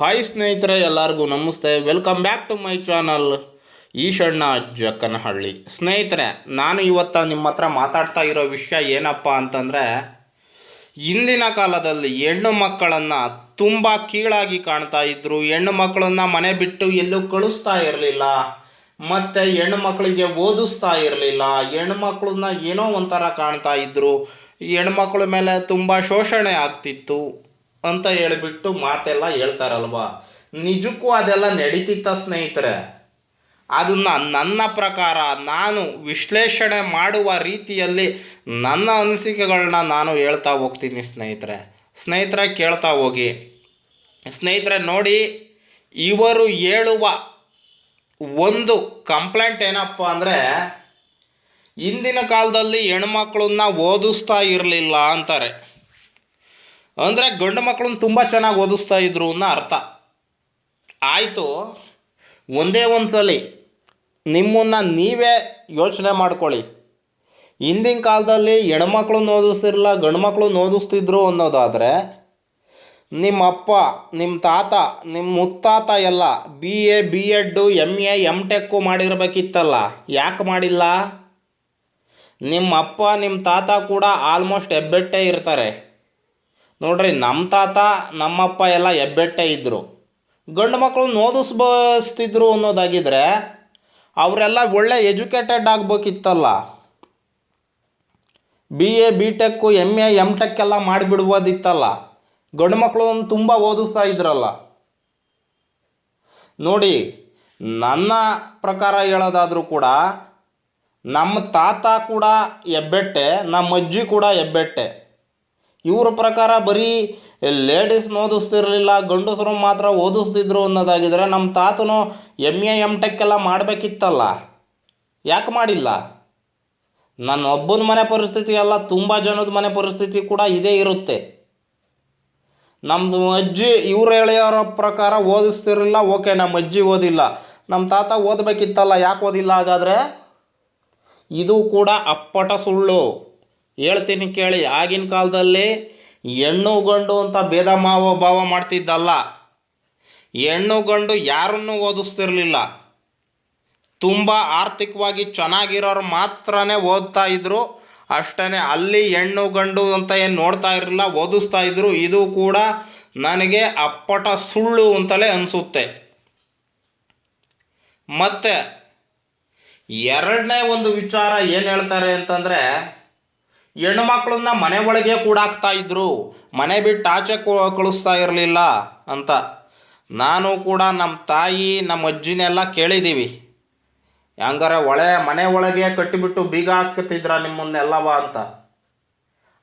Hi ಸ್ನೇಹಿತರೆ, ಎಲ್ಲರಿಗೂ ನಮಸ್ತೆ. Welcome back to my channel Eshanna Jakkanahalli ಸ್ನೇಹಿತರೆ, ನಾನು ಇವತ್ತು ನಿಮ್ಮ ಹತ್ರ ಮಾತಾಡ್ತಾ ಇರೋ ವಿಷಯ ಏನಪ್ಪ ಅಂತಂದರೆ, ಇಂದಿನ ಕಾಲದಲ್ಲಿ ಹೆಣ್ಣು ಮಕ್ಕಳನ್ನು ತುಂಬ ಕೀಳಾಗಿ ಕಾಣ್ತಾ ಇದ್ರು. ಹೆಣ್ಣು ಮಕ್ಕಳನ್ನು ಮನೆ ಬಿಟ್ಟು ಎಲ್ಲೂ ಕಳಿಸ್ತಾ ಇರಲಿಲ್ಲ. ಮತ್ತು ಹೆಣ್ಣು ಮಕ್ಕಳಿಗೆ ಓದಿಸ್ತಾ ಇರಲಿಲ್ಲ. ಹೆಣ್ಣು ಮಕ್ಕಳನ್ನ ಏನೋ ಒಂಥರ ಕಾಣ್ತಾ ಇದ್ರು. ಹೆಣ್ಮಕ್ಳ ಮೇಲೆ ತುಂಬ ಶೋಷಣೆ ಆಗ್ತಿತ್ತು. ಅಂತ ಹೇಳಿಬಿಟ್ಟು ಮಾತೆಲ್ಲ ಹೇಳ್ತಾರಲ್ವಾ? ನಿಜಕ್ಕೂ ಅದೆಲ್ಲ ನಡೀತಿತ್ತ ಸ್ನೇಹಿತರೆ. ಅದನ್ನ ನನ್ನ ಪ್ರಕಾರ ನಾನು ವಿಶ್ಲೇಷಣೆ ಮಾಡುವ ರೀತಿಯಲ್ಲಿ ನನ್ನ ಅನಿಸಿಕೆಗಳನ್ನ ನಾನು ಹೇಳ್ತಾ ಹೋಗ್ತೀನಿ ಸ್ನೇಹಿತರೆ. ಸ್ನೇಹಿತರೆ ಕೇಳ್ತಾ ಹೋಗಿ. ಸ್ನೇಹಿತರೆ ನೋಡಿ, ಇವರು ಹೇಳುವ ಒಂದು ಕಂಪ್ಲೇಂಟ್ ಏನಪ್ಪ ಅಂದರೆ ಇಂದಿನ ಕಾಲದಲ್ಲಿ ಹೆಣ್ಮಕ್ಳನ್ನ ಓದಿಸ್ತಾ ಇರಲಿಲ್ಲ ಅಂತಾರೆ. ಅಂದರೆ ಗಂಡು ಮಕ್ಕಳನ್ನ ತುಂಬ ಚೆನ್ನಾಗಿ ಓದಿಸ್ತಾ ಇದ್ರು ಅನ್ನೋ ಅರ್ಥ. ಆಯಿತು, ಒಂದೇ ಒಂದು ಸಲ ನಿಮ್ಮನ್ನು ನೀವೇ ಯೋಚನೆ ಮಾಡ್ಕೊಳ್ಳಿ. ಹಿಂದಿನ ಕಾಲದಲ್ಲಿ ಹೆಣ್ಮಕ್ಳನ್ನ ಓದಿಸ್ತಿರಲಿಲ್ಲ, ಗಂಡು ಮಕ್ಕಳನ್ನ ಓದಿಸ್ತಿದ್ರು ಅನ್ನೋದಾದರೆ ನಿಮ್ಮ ಅಪ್ಪ, ನಿಮ್ಮ ತಾತ, ನಿಮ್ಮ ಮುತ್ತಾತ ಎಲ್ಲ B A B Ed M A M Tech ಮಾಡಿರಬೇಕಿತ್ತಲ್ಲ, ಯಾಕೆ ಮಾಡಿಲ್ಲ? ನಿಮ್ಮ ಅಪ್ಪ, ನಿಮ್ಮ ತಾತ ಕೂಡ ಆಲ್ಮೋಸ್ಟ್ ಹೆಬ್ಬೆಟ್ಟೆ ಇರ್ತಾರೆ. ನೋಡ್ರಿ ನಮ್ಮ ತಾತ, ನಮ್ಮಪ್ಪ ಎಲ್ಲ ಹೆಬ್ಬೆಟ್ಟೆ ಇದ್ದರು ಗಂಡು ಮಕ್ಕಳು ಓದಿಸ್ಬಸ್ತಿದ್ರು ಅನ್ನೋದಾಗಿದ್ರೆ ಅವರೆಲ್ಲ ಒಳ್ಳೆ educated ಆಗಬೇಕಿತ್ತಲ್ಲ. B A B Tech M A M Tech ಎಲ್ಲ ಮಾಡಿಬಿಡ್ಬೋದಿತ್ತಲ್ಲ. ಗಂಡು ಮಕ್ಕಳು ತುಂಬ ಓದಿಸ್ತಾ ಇದ್ರಲ್ಲ. ನೋಡಿ, ನನ್ನ ಪ್ರಕಾರ ಹೇಳೋದಾದರೂ ಕೂಡ ನಮ್ಮ ತಾತ ಕೂಡ ಹೆಬ್ಬೆಟ್ಟೆ ನಮ್ಮ ಅಜ್ಜಿ ಕೂಡ ಹೆಬ್ಬೆಟ್ಟೆ. ಇವ್ರ ಪ್ರಕಾರ ಬರೀ ಲೇಡೀಸ್ನ ಓದಿಸ್ತಿರ್ಲಿಲ್ಲ, ಗಂಡಸರು ಮಾತ್ರ ಓದಿಸ್ತಿದ್ರು ಅನ್ನೋದಾಗಿದ್ರೆ ನಮ್ಮ ತಾತನು ಎಂ ಎ ಎಂ ಟೆಕ್ ಎಲ್ಲ ಮಾಡಬೇಕಿತ್ತಲ್ಲ? ಯಾಕೆ ಮಾಡಿಲ್ಲ? ನನ್ನ ಒಬ್ಬನ ಮನೆ ಪರಿಸ್ಥಿತಿ ಅಲ್ಲ, ತುಂಬ ಜನದ ಮನೆ ಪರಿಸ್ಥಿತಿ ಕೂಡ ಇದೇ ಇರುತ್ತೆ. ನಮ್ಮದು ಅಜ್ಜಿ ಇವ್ರು ಎಳೆಯೋರ ಪ್ರಕಾರ ಓದಿಸ್ತಿರಲಿಲ್ಲ, ಓಕೆ ನಮ್ಮ ಅಜ್ಜಿ ಓದಿಲ್ಲ. ನಮ್ಮ ತಾತ ಓದಬೇಕಿತ್ತಲ್ಲ, ಯಾಕೆ ಓದಿಲ್ಲ? ಹಾಗಾದರೆ ಇದು ಕೂಡ ಅಪ್ಪಟ ಸುಳ್ಳು. ಹೇಳ್ತೀನಿ ಕೇಳಿ, ಆಗಿನ ಕಾಲದಲ್ಲಿ ಹೆಣ್ಣು ಗಂಡು ಅಂತ ಭೇದ ಮಾವ ಭಾವ ಮಾಡ್ತಿದ್ದಲ್ಲ, ಹೆಣ್ಣು ಗಂಡು ಯಾರನ್ನು ಓದಿಸ್ತಿರ್ಲಿಲ್ಲ. ತುಂಬ ಆರ್ಥಿಕವಾಗಿ ಚೆನ್ನಾಗಿರೋರು ಮಾತ್ರನೇ ಓದ್ತಾ ಇದ್ರು ಅಷ್ಟೇ ಅಲ್ಲಿ ಹೆಣ್ಣು ಗಂಡು ಅಂತ ಏನು ನೋಡ್ತಾ ಇರಲಿಲ್ಲ, ಓದಿಸ್ತಾ ಇದ್ರು, ಇದು ಕೂಡ ನನಗೆ ಅಪ್ಪಟ ಸುಳ್ಳು ಅಂತಲೇ ಅನಿಸುತ್ತೆ. ಮತ್ತೆ ಎರಡನೇ ಒಂದು ವಿಚಾರ ಏನು ಹೇಳ್ತಾರೆ ಅಂತಂದರೆ ಹೆಣ್ಮಕ್ಳನ್ನ ಮನೆ ಒಳಗೆ ಕೂಡಾಕ್ತಾ ಇದ್ರು. ಮನೆ ಬಿಟ್ಟು ಆಚೆ ಕಳಿಸ್ತಾ ಇರಲಿಲ್ಲ ಅಂತ. ನಾನು ಕೂಡ ನಮ್ಮ ತಾಯಿ ನಮ್ಮ ಅಜ್ಜಿನೆಲ್ಲ ಕೇಳಿದ್ದೀವಿ ಹಂಗಾರೆ ಒಳೆ ಮನೆ ಒಳಗೆ ಕಟ್ಟಿಬಿಟ್ಟು ಬೀಗ ಹಾಕ್ತಿದ್ರ ನಿಮ್ಮನ್ನೆಲ್ಲವ ಅಂತ.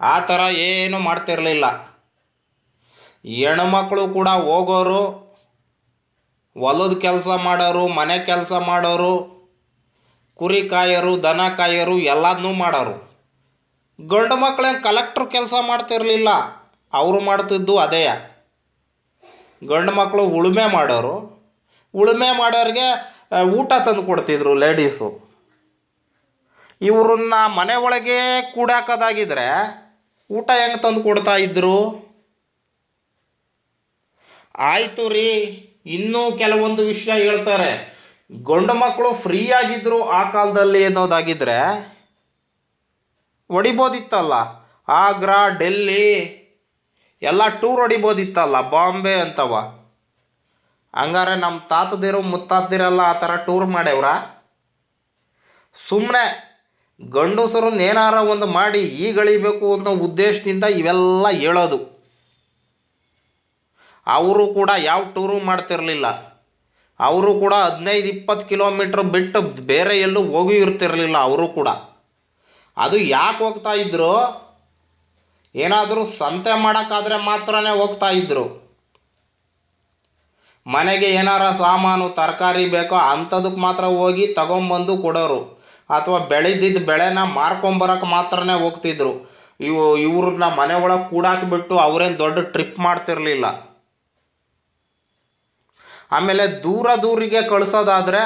ಆ ಥರ ಏನು ಮಾಡ್ತಿರಲಿಲ್ಲ. ಹೆಣ್ಮಕ್ಳು ಕೂಡ ಹೋಗೋರು, ಹೊಲದ ಕೆಲಸ ಮಾಡೋರು, ಮನೆ ಕೆಲಸ ಮಾಡೋರು, ಕುರಿ ಕಾಯೋರು, ದನ ಕಾಯೋರು ಎಲ್ಲದನ್ನೂ ಮಾಡೋರು. ಗಂಡು ಮಕ್ಕಳೇನು ಕಲೆಕ್ಟ್ರ್ ಕೆಲಸ ಮಾಡ್ತಿರಲಿಲ್ಲ, ಅವರು ಮಾಡ್ತಿದ್ದು ಅದೇ. ಗಂಡು ಮಕ್ಕಳು ಉಳುಮೆ ಮಾಡೋರು, ಉಳುಮೆ ಮಾಡೋರಿಗೆ ಊಟ ತಂದು ಕೊಡ್ತಿದ್ರು ಲೇಡೀಸು ಇವ್ರನ್ನ ಮನೆ ಒಳಗೆ ಕೂಡಾಕೋದಾಗಿದ್ರೆ ಊಟ ಹೆಂಗೆ ತಂದು ಕೊಡ್ತಾ ಇದ್ರು? ಆಯಿತು ರೀ, ಇನ್ನೂ ಕೆಲವೊಂದು ವಿಷಯ ಹೇಳ್ತಾರೆ. ಗಂಡು ಮಕ್ಕಳು ಫ್ರೀ ಆಗಿದ್ರು ಆ ಕಾಲದಲ್ಲಿ ಅನ್ನೋದಾಗಿದ್ರೆ ಹೊಡಿಬೋದಿತ್ತಲ್ಲ? ಆಗ್ರಾ, ಡೆಲ್ಲಿ, ಎಲ್ಲ ಟೂರ್ ಹೊಡಿಬೋದಿತ್ತಲ್ಲ? ಬಾಂಬೆ ಅಂತವ. ಹಂಗಾರೆ ನಮ್ಮ ತಾತದಿರು, ಮುತ್ತಾತದಿರೆಲ್ಲ ಆ ಥರ ಟೂರ್ ಮಾಡ್ಯವ್ರ? ಸುಮ್ಮನೆ ಗಂಡಸರು ಏನಾರ ಒಂದು ಮಾಡಿ ಈಗಳಿಬೇಕು ಅನ್ನೋ ಉದ್ದೇಶದಿಂದ ಇವೆಲ್ಲ ಹೇಳೋದು. ಅವರು ಕೂಡ ಯಾವ ಟೂರು ಮಾಡ್ತಿರಲಿಲ್ಲ. ಅವರು ಕೂಡ ಹದಿನೈದು, ಇಪ್ಪತ್ತು ಕಿಲೋಮೀಟ್ರ್ ಬಿಟ್ಟು ಬೇರೆ ಎಲ್ಲೂ ಹೋಗಿ ಇರ್ತಿರಲಿಲ್ಲ ಅವರು ಕೂಡ. ಅದು ಯಾಕೆ ಹೋಗ್ತಾ ಇದ್ರು? ಏನಾದರೂ ಸಂತೆ ಮಾಡೋಕ್ಕಾದ್ರೆ ಮಾತ್ರನೇ ಹೋಗ್ತಾ ಇದ್ರು. ಮನೆಗೆ ಏನಾರ ಸಾಮಾನು, ತರಕಾರಿ ಬೇಕೋ ಅಂಥದಕ್ಕೆ ಮಾತ್ರ ಹೋಗಿ ತಗೊಂಬಂದು ಕೊಡೋರು. ಅಥವಾ ಬೆಳೆದಿದ್ದ ಬೆಳೆನ ಮಾರ್ಕೊಂಬರಕ್ಕೆ ಮಾತ್ರನೇ ಹೋಗ್ತಿದ್ರು. ಇವು, ಇವ್ರನ್ನ ಮನೆ ಒಳಗೆ ಕೂಡಾಕ್ಬಿಟ್ಟು ಅವರೇನು ದೊಡ್ಡ ಟ್ರಿಪ್ ಮಾಡ್ತಿರಲಿಲ್ಲ. ಆಮೇಲೆ ದೂರ ದೂರಿಗೆ ಕಳಿಸೋದಾದರೆ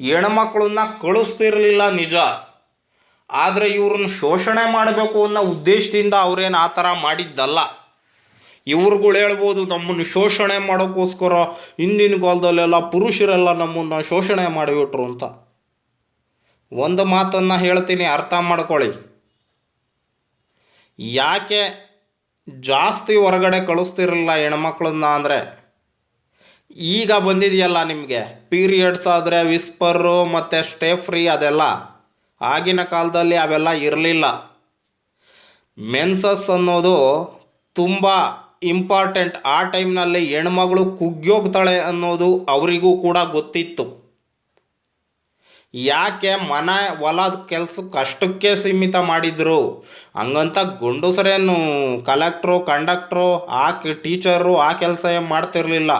ಹೆಣ್ಮಕ್ಳನ್ನ ಕಳಿಸ್ತಿರ್ಲಿಲ್ಲ ನಿಜ. ಆದರೆ ಇವ್ರನ್ನ ಶೋಷಣೆ ಮಾಡಬೇಕು ಅನ್ನೋ ಉದ್ದೇಶದಿಂದ ಅವ್ರೇನು ಆ ಥರ ಮಾಡಿದ್ದಲ್ಲ. ಇವ್ರುಗಳು ಹೇಳ್ಬೋದು ನಮ್ಮನ್ನು ಶೋಷಣೆ ಮಾಡೋಕ್ಕೋಸ್ಕರ ಹಿಂದಿನ ಕಾಲದಲ್ಲೆಲ್ಲ ಪುರುಷರೆಲ್ಲ ನಮ್ಮನ್ನು ಶೋಷಣೆ ಮಾಡಿಬಿಟ್ರು ಅಂತ. ಒಂದು ಮಾತನ್ನು ಹೇಳ್ತೀನಿ ಅರ್ಥ ಮಾಡ್ಕೊಳ್ಳಿ. ಯಾಕೆ ಜಾಸ್ತಿ ಹೊರಗಡೆ ಕಳಿಸ್ತಿರಲಿಲ್ಲ ಹೆಣ್ಮಕ್ಳನ್ನ ಅಂದರೆ? ಈಗ ಬಂದಿದೆಯಲ್ಲ ನಿಮಗೆ, ಪೀರಿಯಡ್ಸ್ ಆದರೆ ವಿಸ್ಪರು ಮತ್ತು ಸ್ಟೇ ಫ್ರೀ ಅದೆಲ್ಲ. ಆಗಿನ ಕಾಲದಲ್ಲಿ ಅವೆಲ್ಲ ಇರಲಿಲ್ಲ. ಮೆನ್ಸಸ್ ಅನ್ನೋದು ತುಂಬ ಇಂಪಾರ್ಟೆಂಟ್. ಆ ಟೈಮ್ನಲ್ಲಿ ಹೆಣ್ಮಗಳು ಕುಗ್ಗೋಗ್ತಾಳೆ ಅನ್ನೋದು ಅವರಿಗೂ ಕೂಡ ಗೊತ್ತಿತ್ತು. ಯಾಕೆ ಮನೆ, ಹೊಲ, ಕೆಲಸ ಕಷ್ಟಕ್ಕೆ ಸೀಮಿತ ಮಾಡಿದ್ರು? ಹಂಗಂತ ಗಂಡಸರೇನು ಕಲೆಕ್ಟ್ರು, ಕಂಡಕ್ಟ್ರು, ಆ ಟೀಚರು ಆ ಕೆಲಸ ಏನು ಮಾಡ್ತಿರ್ಲಿಲ್ಲ.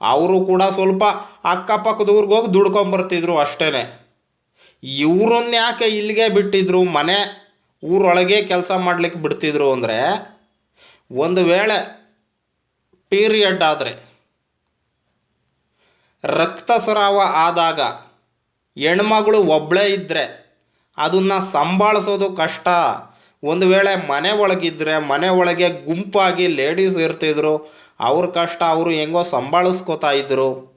ಅವರು ಕೂಡ ಸ್ವಲ್ಪ ಅಕ್ಕಪಕ್ಕದ ಹೋಗಿ ದುಡ್ಕೊಂಬರ್ತಿದ್ರು ಅಷ್ಟೇ ಇವ್ರನ್ನ ಯಾಕೆ ಇಲ್ಲಿಗೆ ಬಿಟ್ಟಿದ್ರು? ಮನೆ ಊರೊಳಗೆ ಕೆಲಸ ಮಾಡಲಿಕ್ಕೆ ಬಿಡ್ತಿದ್ರು ಅಂದರೆ ಒಂದು ವೇಳೆ ಪೀರಿಯಡ್ ಆದರೆ, ರಕ್ತಸ್ರಾವ ಆದಾಗ ಹೆಣ್ಮಗಳು ಒಬ್ಬಳೇ ಇದ್ದರೆ ಅದನ್ನು ಸಂಭಾಳಿಸೋದು ಕಷ್ಟ. ಒಂದು ವೇಳೆ ಮನೆ ಒಳಗಿದ್ರೆ, ಮನೆ ಒಳಗೆ ಗುಂಪಾಗಿ ಲೇಡೀಸ್ ಇರ್ತಿದ್ರು, ಅವ್ರ ಕಷ್ಟ ಅವರು ಹೆಂಗೋ ಸಂಭಾಳಿಸ್ಕೋತಾ ಇದ್ರು.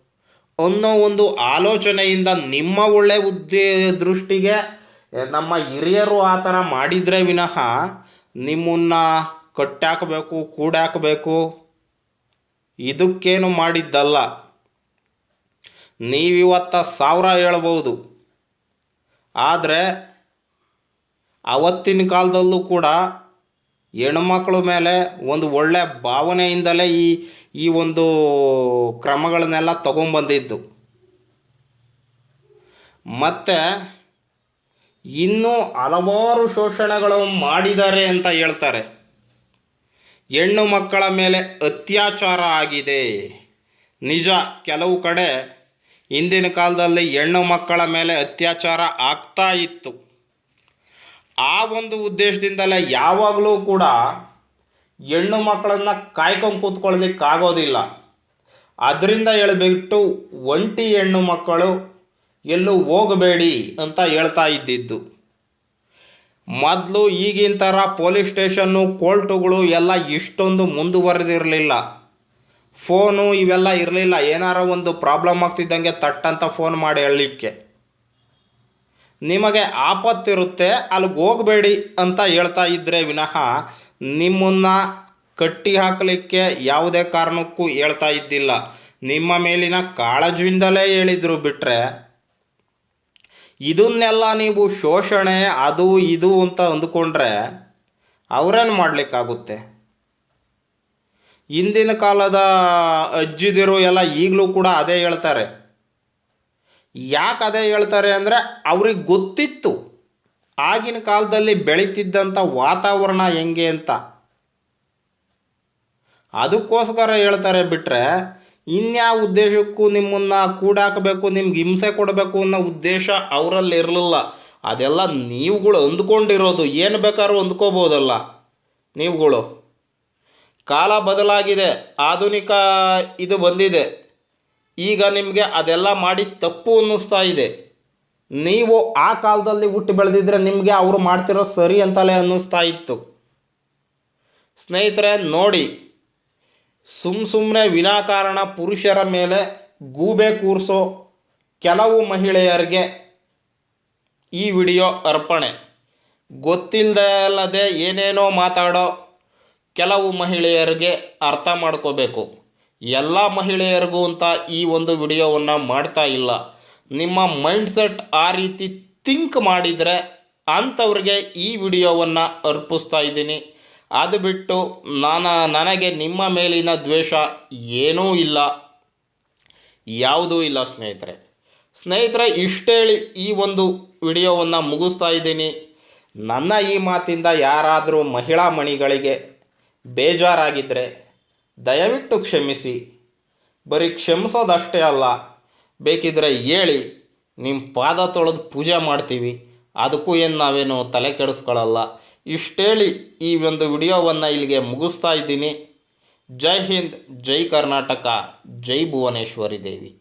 ಅನ್ನೋ ಒಂದು ಆಲೋಚನೆಯಿಂದ ನಿಮ್ಮ ಒಳ್ಳೆ ಉದ್ದೇ, ದೃಷ್ಟಿಗೆ ನಮ್ಮ ಹಿರಿಯರು ಆ ಥರ ಮಾಡಿದರೆ ವಿನಃ ನಿಮ್ಮನ್ನು ಕಟ್ಟಾಕಬೇಕು, ಕೂಡಾಕಬೇಕು. ಇದಕ್ಕೇನು ಮಾಡಿದ್ದಲ್ಲ. ನೀವಿವತ್ತ ಸಾವಿರ ಹೇಳ್ಬೋದು. ಆದರೆ, ಅವತ್ತಿನ ಕಾಲದಲ್ಲೂ ಕೂಡ ಹೆಣ್ಮಕ್ಳ ಮೇಲೆ ಒಂದು ಒಳ್ಳೆ ಭಾವನೆಯಿಂದಲೇ ಈ ಈ ಒಂದು ಕ್ರಮಗಳನ್ನೆಲ್ಲ ತಗೊಂಬಂದಿದ್ದು ಮತ್ತು ಇನ್ನೂ ಹಲವಾರು ಶೋಷಣೆಗಳು ಮಾಡಿದ್ದಾರೆ ಅಂತ ಹೇಳ್ತಾರೆ. ಹೆಣ್ಣು ಮಕ್ಕಳ ಮೇಲೆ ಅತ್ಯಾಚಾರ ಆಗಿದೆ. ನಿಜ, ಕೆಲವು ಕಡೆ ಹಿಂದಿನ ಕಾಲದಲ್ಲಿ ಹೆಣ್ಣು ಮಕ್ಕಳ ಮೇಲೆ ಅತ್ಯಾಚಾರ ಆಗ್ತಾ ಇತ್ತು. ಆ ಒಂದು ಉದ್ದೇಶದಿಂದಲೇ ಯಾವಾಗಲೂ ಕೂಡ ಹೆಣ್ಣು ಮಕ್ಕಳನ್ನು ಕಾಯ್ಕೊಂಡು ಕೂತ್ಕೊಳ್ಳೋದಕ್ಕಾಗೋದಿಲ್ಲ ಅದರಿಂದ ಹೇಳ್ಬಿಟ್ಟು ಒಂಟಿ ಹೆಣ್ಣು ಮಕ್ಕಳು ಎಲ್ಲೂ ಹೋಗಬೇಡಿ ಅಂತ ಹೇಳ್ತಾ ಇದ್ದಿದ್ದು. ಮೊದಲು ಈಗಿನ ಥರ ಪೊಲೀಸ್ ಸ್ಟೇಷನ್ನು, ಕೋರ್ಟುಗಳು ಎಲ್ಲ ಇಷ್ಟೊಂದು ಮುಂದುವರೆದಿರಲಿಲ್ಲ. ಫೋನು ಇವೆಲ್ಲ ಇರಲಿಲ್ಲ. ಏನಾರ ಒಂದು ಪ್ರಾಬ್ಲಮ್ ಆಗ್ತಿದ್ದಂಗೆ ತಟ್ಟಂತ ಫೋನ್ ಮಾಡಿ ಹೇಳಲಿಕ್ಕೆ. ನಿಮಗೆ ಆಪತ್ತಿರುತ್ತೆ, ಅಲ್ಲಿಗೆ ಹೋಗಬೇಡಿ ಅಂತ ಹೇಳ್ತಾ ಇದ್ದರೆ ವಿನಃ ನಿಮ್ಮನ್ನು ಕಟ್ಟಿ ಹಾಕಲಿಕ್ಕೆ ಯಾವುದೇ ಕಾರಣಕ್ಕೂ ಹೇಳ್ತಾ ಇದ್ದಿಲ್ಲ. ನಿಮ್ಮ ಮೇಲಿನ ಕಾಳಜಿಯಿಂದಲೇ ಹೇಳಿದ್ರು ಬಿಟ್ಟರೆ ಇದನ್ನೆಲ್ಲ ನೀವು ಶೋಷಣೆ, ಅದು, ಇದು ಅಂತ ಅಂದುಕೊಂಡ್ರೆ ಅವರೇನು ಮಾಡಲಿಕ್ಕಾಗುತ್ತೆ? ಹಿಂದಿನ ಕಾಲದ ಅಜ್ಜಿದಿರು ಎಲ್ಲ ಈಗಲೂ ಕೂಡ ಅದೇ ಹೇಳ್ತಾರೆ. ಯಾಕೆ ಅದೇ ಹೇಳ್ತಾರೆ ಅಂದರೆ ಅವ್ರಿಗೆ ಗೊತ್ತಿತ್ತು. ಆಗಿನ ಕಾಲದಲ್ಲಿ ಬೆಳೀತಿದ್ದಂಥ ವಾತಾವರಣ ಹೆಂಗೆ ಅಂತ. ಅದಕ್ಕೋಸ್ಕರ ಹೇಳ್ತಾರೆ ಬಿಟ್ಟರೆ ಇನ್ಯಾವ ಉದ್ದೇಶಕ್ಕೂ ನಿಮ್ಮನ್ನು ಕೂಡಾಕಬೇಕು, ನಿಮ್ಗೆ ಹಿಂಸೆ ಕೊಡಬೇಕು ಅನ್ನೋ ಉದ್ದೇಶ ಅವರಲ್ಲಿ ಇರಲಿಲ್ಲ. ಅದೆಲ್ಲ ನೀವುಗಳು ಅಂದ್ಕೊಂಡಿರೋದು ಏನು ಬೇಕಾದ್ರೂ ಅಂದ್ಕೋಬೋದಲ್ಲ ನೀವುಗಳು. ಕಾಲ ಬದಲಾಗಿದೆ. ಆಧುನಿಕ ಇದು ಬಂದಿದೆ. ಈಗ ನಿಮಗೆ ಅದೆಲ್ಲ ಮಾಡಿ ತಪ್ಪು ಅನ್ನಿಸ್ತಾ ಇದೆ. ನೀವು ಆ ಕಾಲದಲ್ಲಿ ಹುಟ್ಟು ಬೆಳೆದಿದ್ರೆ ನಿಮಗೆ ಅವರು ಮಾಡ್ತಿರೋ ಸರಿ ಅಂತಲೇ ಅನ್ನಿಸ್ತಾ ಇತ್ತು. ಸ್ನೇಹಿತರೆ, ನೋಡಿ ಸುಮ್ಮ ಸುಮ್ಮನೆ ವಿನಾಕಾರಣ ಪುರುಷರ ಮೇಲೆ ಗೂಬೆ ಕೂರಿಸೋ ಕೆಲವು ಮಹಿಳೆಯರಿಗೆ ಈ ವಿಡಿಯೋ ಅರ್ಪಣೆ. ಗೊತ್ತಿಲ್ಲದೆ ಏನೇನೋ ಮಾತಾಡೋ ಕೆಲವು ಮಹಿಳೆಯರಿಗೆ ಅರ್ಥ ಮಾಡ್ಕೋಬೇಕು. ಎಲ್ಲ ಮಹಿಳೆಯರಿಗೂ ಅಂತ ಈ ಒಂದು ವಿಡಿಯೋವನ್ನು ಮಾಡ್ತಾ ಇಲ್ಲ. ನಿಮ್ಮ ಮೈಂಡ್ಸೆಟ್ ಆ ರೀತಿ ಥಿಂಕ್ ಮಾಡಿದರೆ ಅಂಥವ್ರಿಗೆ ಈ ವಿಡಿಯೋವನ್ನು ಅರ್ಪಿಸ್ತಾ ಇದ್ದೀನಿ. ಅದು ಬಿಟ್ಟು ನಾನು, ನನಗೆ ನಿಮ್ಮ ಮೇಲಿನ ದ್ವೇಷ ಏನೂ ಇಲ್ಲ. ಯಾವುದೂ ಇಲ್ಲ ಸ್ನೇಹಿತರೆ. ಸ್ನೇಹಿತರೆ, ಇಷ್ಟೇಳಿ ಈ ಒಂದು ವಿಡಿಯೋವನ್ನು ಮುಗಿಸ್ತಾ ಇದ್ದೀನಿ. ನನ್ನ ಈ ಮಾತಿಂದ ಯಾರಾದರೂ ಮಹಿಳಾ ಮಣಿಗಳಿಗೆ ಬೇಜಾರಾಗಿದ್ದರೆ ದಯವಿಟ್ಟು ಕ್ಷಮಿಸಿ. ಬರೀ ಕ್ಷಮಿಸೋದಷ್ಟೇ ಅಲ್ಲ, ಬೇಕಿದ್ರೆ ಹೇಳಿ ನಿಮ್ಮ ಪಾದ ತೊಳೆದು ಪೂಜೆ ಮಾಡ್ತೀವಿ. ಅದಕ್ಕೂ ಏನು ನಾವೇನು ತಲೆ ಕೆಡಿಸ್ಕೊಳ್ಳಲ್ಲ ಇಷ್ಟೇಳಿ ಈ ಒಂದು ವಿಡಿಯೋವನ್ನು ಇಲ್ಲಿಗೆ ಮುಗಿಸ್ತಾ ಇದ್ದೀನಿ. ಜೈ ಹಿಂದ್, ಜೈ ಕರ್ನಾಟಕ, ಜೈ ಭುವನೇಶ್ವರಿ ದೇವಿ.